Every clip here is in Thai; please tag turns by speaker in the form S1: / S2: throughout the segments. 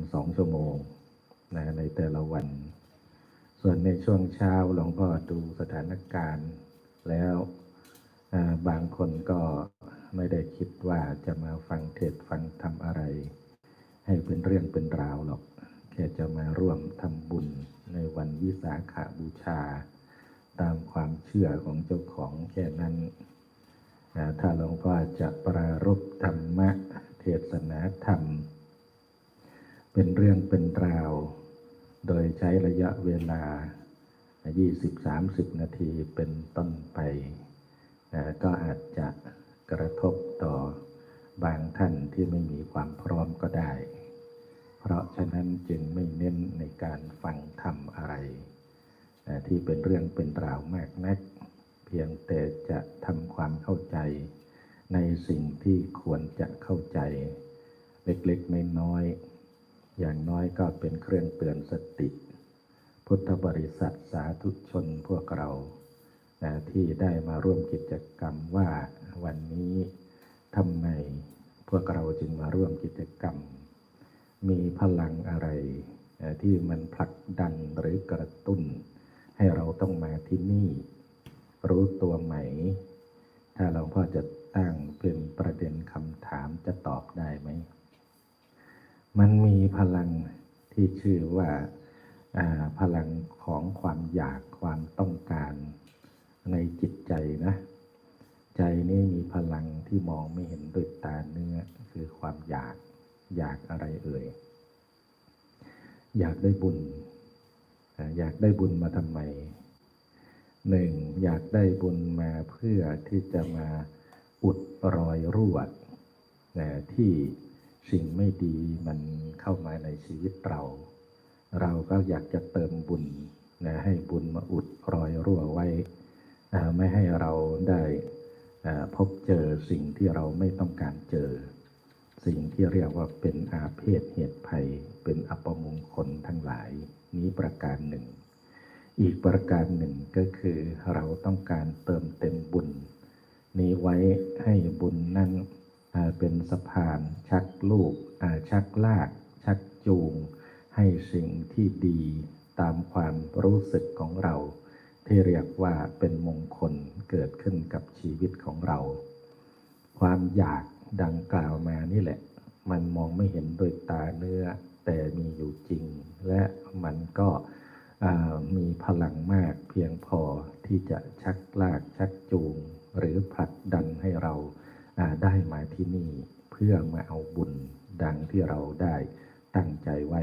S1: ณสองชั่วโมงนะในแต่ละวัน ส่วนในช่วงเช้าหลวงพ่อดูสถานการณ์ แล้วบางคนก็ไม่ได้คิดว่าจะมาฟังเทศฟังทำอะไร ให้เป็นเรื่องเป็นราวหรอก แค่จะมาร่วมทำบุญในวันวิสาขาบูชา ตามความเชื่อของเจ้าของแค่นั้น ถ้าหลวงพ่อจะปรารบธรรมะเทศนาธรรม เป็นเรื่องเป็นราว โดยใช้ระยะเวลา 20-30 นาทีเป็นต้นไปนะก็อาจจะกระทบต่อบางท่านที่ไม่มีความพร้อมก็ได้ เพราะฉะนั้นจึงไม่เน้นในการฟังธรรมอะไรนะที่เป็นเรื่องเป็นราวมากนัก เพียงแต่จะทำความเข้าใจ ในสิ่งที่ควรจะเข้าใจ เล็กๆน้อยๆ อย่างน้อยก็เป็นเครื่องเตือนสติ พุทธบริษัทสาธุชนพวกเรานะที่ได้มาร่วมกิจกรรมว่าวันนี้ทำไมพวกเราจึงมาร่วมกิจกรรม มีพลังอะไรที่มันผลักดันหรือกระตุ้น ให้เราต้องมาที่นี่ รู้ตัวไหม ถ้าหลวงพ่อจะตั้งเป็นประเด็นคำถามจะตอบได้ไหม มันมีพลังที่ชื่อว่าพลังของความอยากความต้องการในจิตใจนะ ใจนี่มีพลังที่มองไม่เห็นด้วยตาเนื้อคือความอยากอยากอะไรเอ่ย อยากได้บุญ อยากได้บุญมาทำไมหนึ่งอยากได้บุญมาเพื่อที่จะมาอุดรอยรั่วนที่ สิ่งไม่ดีมันเข้ามาในชีวิตเรา เราก็อยากจะเติมบุญนะให้บุญมาอุดรอยรั่วไว้ไม่ให้เราได้พบเจอสิ่งที่เราไม่ต้องการเจอ สิ่งที่เรียกว่าเป็นอาเพศเหตุภัย เป็นอัปมงคลทั้งหลาย นี้ประการหนึ่ง อีกประการหนึ่งก็คือเราต้องการเติมเต็มบุญ นี้ไว้ให้บุญนั้น เป็นสะพานชักลูกชักลาก ชักจูง ให้สิ่งที่ดีตามความรู้สึกของเรา ที่เรียกว่าเป็นมงคลเกิดขึ้นกับชีวิตของเรา ความอยากดังกล่าวมานี่แหละ มันมองไม่เห็นโดวยตาเนื้อแต่มีอยู่จริง และมันก็มีพลังมากเพียงพอที่จะชักลากชักจูง หรือผลักดันให้เรา ได้มาที่นี่เพื่อมาเอาบุญดังที่เราได้ตั้งใจไว้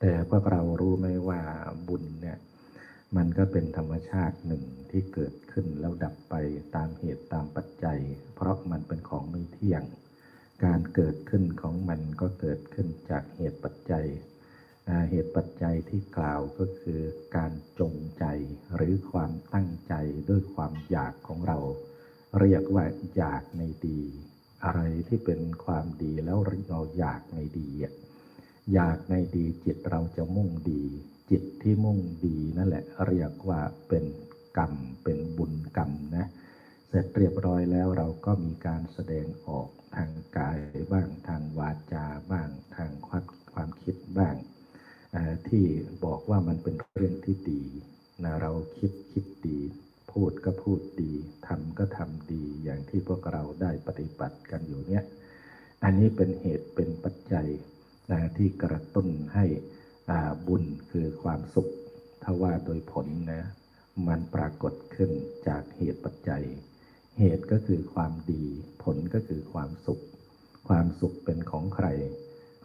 S1: แต่พวกเรารู้ไหมว่าบุญเนี่ยมันก็เป็นธรรมชาติหนึ่งที่เกิดขึ้นแล้วดับไปตามเหตุตามปัจจัย เพราะมันเป็นของไม่เที่ยง การเกิดขึ้นของมันก็เกิดขึ้นจากเหตุปัจจัย เหตุปัจจัยที่กล่าวก็คือการจงใจหรือความตั้งใจด้วยความอยาก เรียกว่าอยากในดี อะไรที่เป็นความดีแล้วเราอยากในดีอะอยากในดีจิตเราจะมุ่งดี จิตที่มุ่งดีนั่นแหละ เรียกว่าเป็นกรรมเป็นบุญกรรมนะเสร็จเรียบร้อยแล้วเราก็มีการแสดงออกทางกายบ้างทางวาจาบ้างทางความความคิดบ้าง ที่บอกว่ามันเป็นเรื่องที่ดีนะเราคิดคิดดีก็พูดดีทำก็ทำดีอย่างที่พวกเราได้ปฏิบัติกันอยู่เนี่ย อันนี้เป็นเหตุเป็นปัจจัยนะที่กระตุ้นให้อ่าบุญคือความสุขถ้าว่าโดยผลนะมันปรากฏขึ้นจาก เหตุปัจจัยเหตุก็คือความดี ผลก็คือความสุข ความสุขเป็นของใคร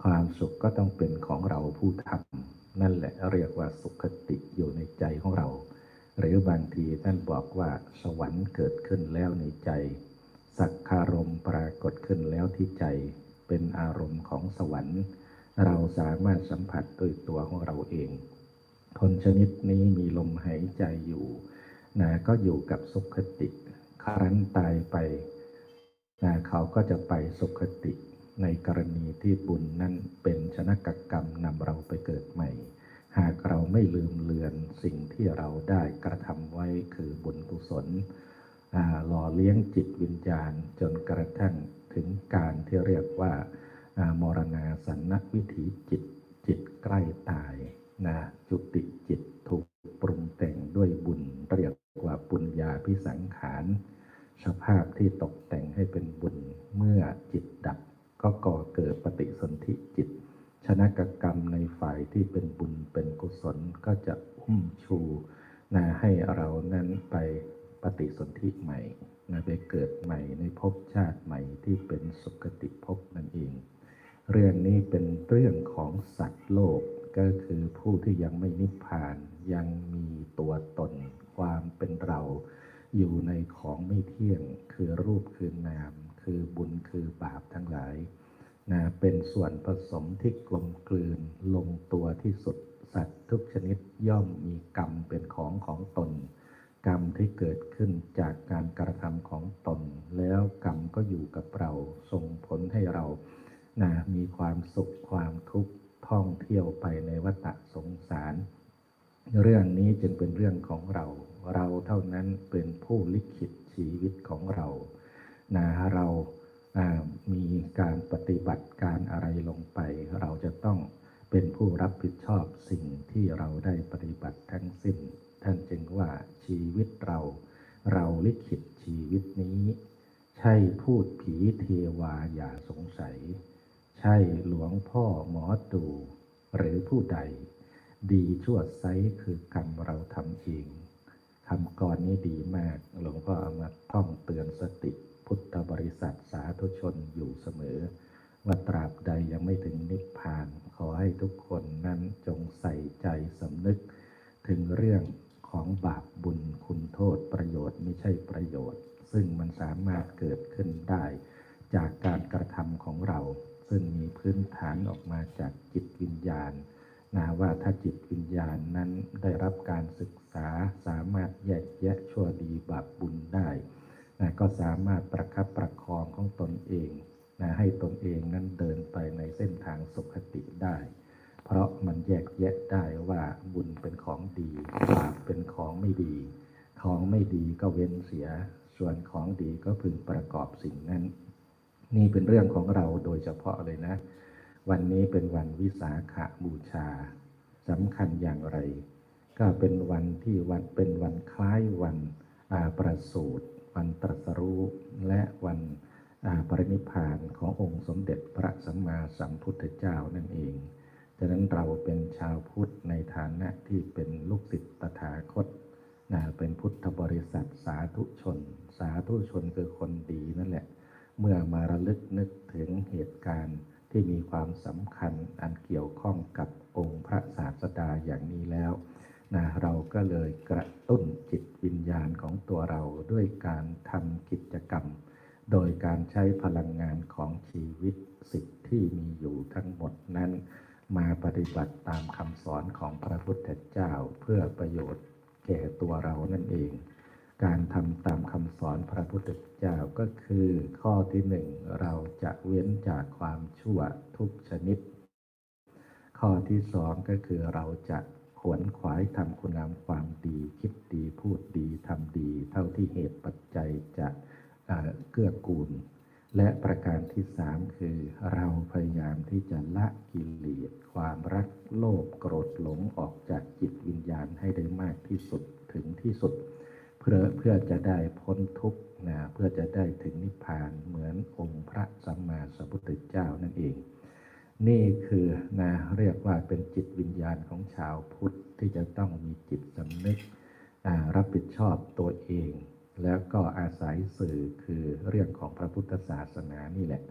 S1: ความสุขก็ต้องเป็นของเราผู้ทำนั่นแหละเรียกว่าสุขติอยู่ในใจของเรา หรือบางทีท่านบอกว่าสวรรค์เกิดขึ้นแล้วในใจ สักคารมปรากฏขึ้นแล้วที่ใจ เป็นอารมณ์ของสวรรค์ เราสามารถสัมผัสด้วยตัวของเราเองคนชนิดนี้มีลมหายใจอยู่ นะก็อยู่กับสุขติครั้นตายไปนะเขาก็จะไปสุขติในกรณีที่บุญนั้นเป็นชนะกกรรมนำเราไปเกิดใหม่ หากเราไม่ลืมเลือนสิ่งที่เราได้กระทำไว้คือบุญกุศลหล่อเลี้ยงจิตวิญญาณจนกระทั่งถึงการที่เรียกว่าอ่ามรณาสันนวิถีจิตจิตใกล้ตายนะจุติจิตถูกปรุงแต่ง พิสังขาร สภาพที่ตกแต่งให้เป็นบุญเมื่อจิตดับ ก็ก่อเกิดปฏิสนธิจิต ชนะกกรรมในฝ่ายที่เป็นบุญเป็นกุศลก็จะอุ้มชูนะให้เรานั้นไปปฏิสนธิใหม่นะไปเกิดใหม่ในภพชาติใหม่ที่เป็นสุคติภพนั่นเอง เรื่องนี้เป็นเรื่องของสัตว์โลกก็คือผู้ที่ยังไม่นิพพานยังมีตัวตนความเป็นเรา อยู่ในของไม่เที่ยง คือรูปคือนาม คือบุญคือบาปทั้งหลายนะเป็นส่วนผสมที่กลมกลืนลงตัวที่สุดสัตว์ทุกชนิดย่อมมีกรรมเป็นของของตน กรรมที่เกิดขึ้นจากการกระทำของตน แล้วกรรมก็อยู่กับเราส่งผลให้เรานะมีความสุขความทุกข์ท่องเที่ยวไปในวัฏสงสาร เรื่องนี้จึงเป็นเรื่องของเรา เราเท่านั้นเป็นผู้ลิขิตชีวิตของเรานะเรามีการปฏิบัติการอะไรลงไป เราจะต้องเป็นผู้รับผิดชอบสิ่งที่เราได้ปฏิบัติทั้งสิ้น ท่านจึงว่าชีวิตเรา เราลิขิตชีวิตนี้ ใช่พูดผีเทวาอย่าสงสัย ใช่หลวงพ่อหมอดูหรือผู้ใด ดีชั่วไซส์คือกรรมเราทำเอง คำกรนี้ดีมาก หลวงพ่อเอามาท่องเตือนสติพุทธบริษัทสาธุชนอยู่เสมอ ว่าตราบใดยังไม่ถึงนิพพาน ขอให้ทุกคนนั้นจงใส่ใจสำนึก ถึงเรื่องของบาปบุญคุณโทษประโยชน์ไม่ใช่ประโยชน์ ซึ่งมันสามารถเกิดขึ้นได้ จากการกระทำของเรา ซึ่งมีพื้นฐานออกมาจากจิตวิญญาณนะ ว่าถ้าจิตวิญญาณนั้นได้รับการศึกษาสามารถแยกแยะชั่วดีบาปบุญได้นะก็สามารถประคับประคองของตนเองนะให้ตนเองนั้นเดินไปในเส้นทางสุขติได้ เพราะมันแยกแยะได้ว่าบุญเป็นของดีบาปเป็นของไม่ดี ของไม่ดีก็เว้นเสีย ส่วนของดีก็พึงประกอบสิ่งนั้น นี่เป็นเรื่องของเราโดยเฉพาะเลยนะวันนี้เป็นวันวิสาขบูชา สำคัญอย่างไร ก็เป็นวันที่วันเป็นวันคล้ายวันประสูติวันตรัสรู้และวันปรินิพานขององค์สมเด็จพระสัมมาสัมพุทธเจ้านั่นเองฉะนั้นเราเป็นชาวพุทธในฐานะที่เป็นลูกศิษย์ตถาคตนะเป็นพุทธบริษัทสาธุชน สาธุชนคือคนดีนั่นแหละ เมื่อมาระลึกนึกถึงเหตุการณ์ ที่มีความสำคัญอันเกี่ยวข้องกับองค์พระศาสดาอย่างนี้แล้วนะเราก็เลยกระตุ้นจิตวิญญาณของตัวเราด้วยการทำกิจกรรม โดยการใช้พลังงานของชีวิตสิ่งที่มีอยู่ทั้งหมดนั้น มาปฏิบัติตามคำสอนของพระพุทธเจ้าเพื่อประโยชน์แก่ตัวเรานั่นเอง การทำตามคำสอนพระพุทธเจ้าก็คือ ข้อที่หนึ่งเราจะเว้นจากความชั่วทุกชนิด ข้อที่สองก็คือเราจะขวนขวายทำคุณงามความดี คิดดีพูดดีทำดี เท่าที่เหตุปัจจัยจะเอ่อเกื้อกูล และประการที่สามคือเราพยายามที่จะละกิเลสความรักโลภโกรธหลงออกจากจิตวิญญาณให้ได้มากที่สุดถึงที่สุด เพื่อเพื่อจะได้พ้นทุกข์นะเพื่อจะได้ถึงนิพพานเหมือนองค์พระสัมมาสัมพุทธเจ้านั่นเอง นี่คือนะเรียกว่าเป็นจิตวิญญาณของชาวพุทธที่จะต้องมีจิตสำนึกรับผิดชอบตัวเอง แล้วก็อาศัยสื่อคือเรื่องของพระพุทธศาสนานี่แหละ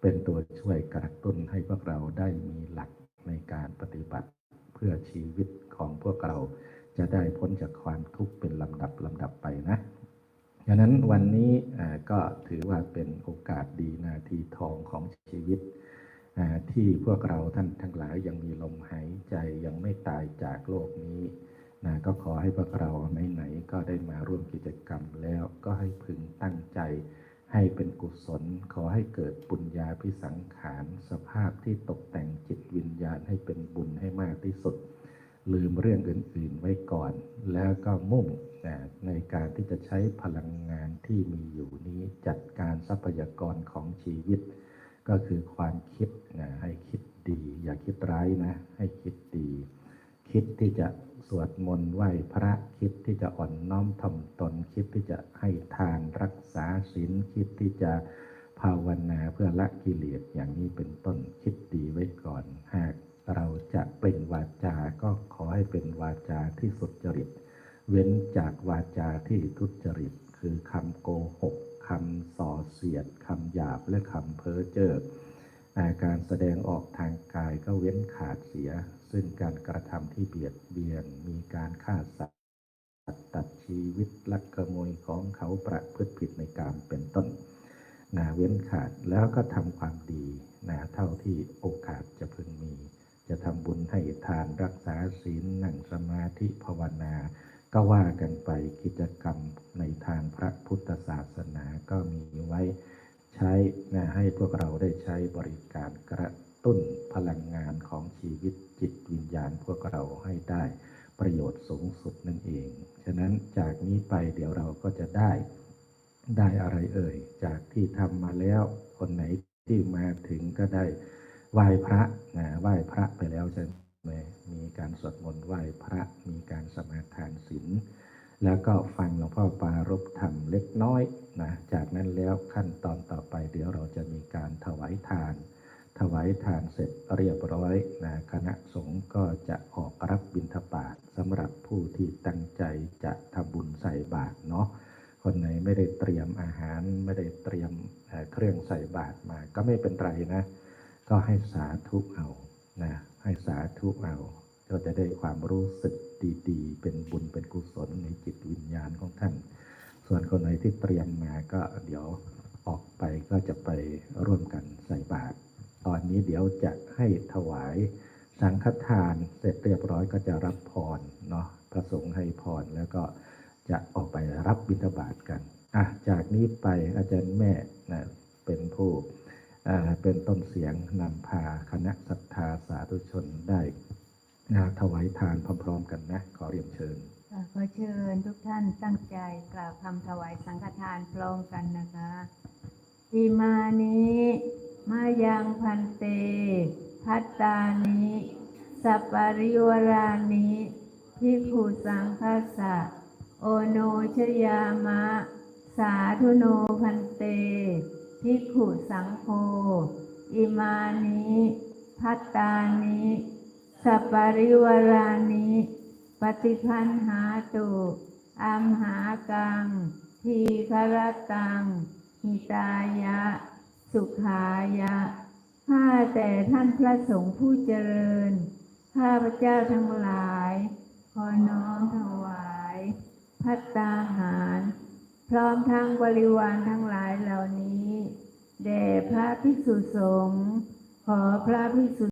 S1: เป็นตัวช่วยกระตุ้นให้พวกเราได้มีหลักในการปฏิบัติเพื่อชีวิตของพวกเรา จะได้พ้นจากความทุกข์เป็นลำดับลำดับไปนะดังนั้นวันนี้ก็ถือว่าเป็นโอกาสดีนาทีทองของชีวิต ที่พวกเราท่านทั้งหลายยังมีลมหายใจยังไม่ตายจากโลกนี้นะก็ขอให้พวกเราไหนๆก็ได้มาร่วมกิจกรรมแล้วก็ให้พึงตั้งใจ ให้เป็นกุศล ขอให้เกิดปุญญาพิสังขาร สภาพที่ตกแต่งจิตวิญญาณให้เป็นบุญให้มากที่สุด ลืมเรื่องอื่นๆไว้ก่อน แล้วก็มุ่งนะในการที่จะใช้พลังงานที่มีอยู่นี้จัดการทรัพยากรของชีวิต ก็คือความคิดนะให้คิดดี อย่าคิดร้ายนะ ให้คิดดี คิดที่จะสวดมนต์ไหว้พระคิดที่จะอ่อนน้อมถ่อมตน คิดที่จะให้ทานรักษาศีลคิดที่จะภาวนาเพื่อละกิเลสอย่างนี้เป็นต้นคิดดีไว้ก่อนหาก เราจะเปล่งวาจาก็ขอให้เป็นวาจาที่สุจริต เว้นจากวาจาที่ทุจริต คือคำโกหกคำส่อเสียดคำหยาบและคำเพ้อเจ้อการแสดงออกทางกายก็เว้นขาดเสีย ซึ่งการกระทำที่เบียดเบียนมีการฆ่าสัตว์ตัดชีวิตลักขโมยของเขาประพฤติผิดในการเป็นต้นนะเว้นขาดแล้วก็ทำความดีนะเท่าที่โอกาสจะพึงมี จะทำบุญให้ทานรักษาศีลนั่งสมาธิภาวนา ก็ว่ากันไปกิจกรรมในทางพระพุทธศาสนาก็มีไว้ใช้นะให้พวกเราได้ใช้บริการกระตุ้นพลังงานของชีวิตจิตวิญญาณพวกเราให้ได้ประโยชน์สูงสุดนั่นเอง ฉะนั้นจากนี้ไปเดี๋ยวเราก็จะได้ได้อะไรเอ่ย จากที่ทำมาแล้วคนไหนที่มาถึงก็ได้ ไหว้พระนะไหว้พระไปแล้วใช่ไหมมีการสวดมนต์ไหว้พระมีการสมาทานศีลแล้วก็ฟังหลวงพ่อปารบธรรมเล็กน้อยนะจากนั้นแล้วขั้นตอนต่อไปเดี๋ยวเราจะมีการถวายทาน ถวายทานเสร็จเรียบร้อยนะคณะสงฆ์ก็จะออกรับบิณฑบาตสำหรับผู้ที่ตั้งใจจะทำบุญใส่บาตรเนาะคนไหนไม่ได้เตรียมอาหารไม่ได้เตรียมเครื่องใส่บาตรมาก็ไม่เป็นไรนะ ก็ให้สาธุเอานะให้สาธุเอาก็จะได้ความรู้สึกดีๆ เป็นบุญเป็นกุศลในจิตวิญญาณของท่าน ส่วนคนไหนที่เตรียมมาก็เดี๋ยวออกไปก็จะไปร่วมกันใส่บาตรตอนนี้เดี๋ยวจะให้ถวายสังฆทานเสร็จเรียบร้อยก็จะรับพรเนาะพระสงฆ์ให้พรแล้วก็จะออกไปรับบิณฑบาตกันอะจากนี้ไปอาจารย์แม่นะเป็นผู้ เป็นต้นเสียงนำพาคณะศรัทธาสาธุชนได้ถวายทานพร้อมๆกันนะ ขอเรียนเชิญ
S2: ขอเชิญทุกท่านตั้งใจกล่าวคำถวายสังฆทานพร้อมกันนะคะอิมานิมายังพันเต พัตตานิสัปปริวรานิพิกขุสังคัสสะโอโนชยามะ สาธุโนพันเต พิกขุสังโฆ อิมานิพัตตานิสัปริวรานิปฏิพันหาตุอัมหากัง ทีครตังหิตายะ สุขายะข้าแต่ท่านพระสงฆ์ผู้เจริญ ข้าพระเจ้าทั้งหลาย ขอน้อมถวาย พัตตาหาร พร้อมทั้งบริวารทั้งหลายเหล่านี้ แด่พระภิกษุสงฆ์ขอพระภิกษุ